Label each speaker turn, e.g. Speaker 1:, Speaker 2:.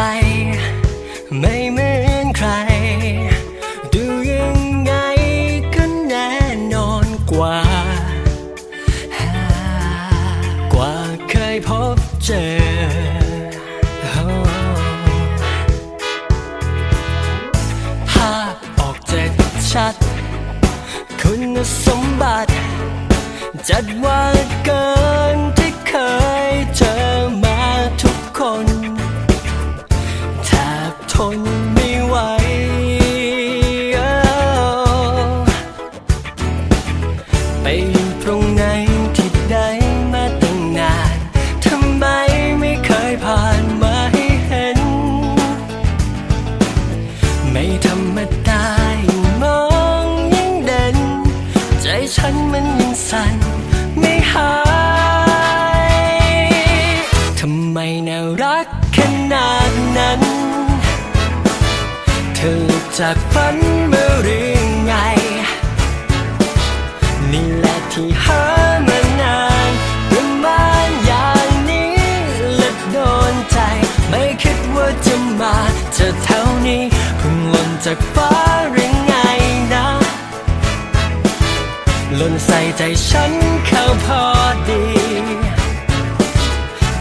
Speaker 1: ล ไม่เหมือนใคร ดูยังไงก็แน่นอนกว่า กว่าเคยพบเจอ ภาพออกจะชัด คุณสมบัติ จัดว่าเกินที่เคยเจอ ทนไม่ไหวไปอยู่ตรงไหนที่ได้มาตั้งนานทำไมไม่เคยผ่านมาให้เห็น ไม่ธรรมดายิ่งมองยิ่งเด่น ใจฉันมันยิ่งสั่นไม่หายทำไมน่ารักขนาดนั้น เธอหลุดจากฝันเมื่อหรือไง นี่แหละที่หามานานประมาณอย่างนี้และโดนใจ ไม่คิดว่าจะมาเจอเท่านี้เพิ่งหล่นจากฟ้าหรือไงนะหล่นใส่ใจฉันเข้าพอดี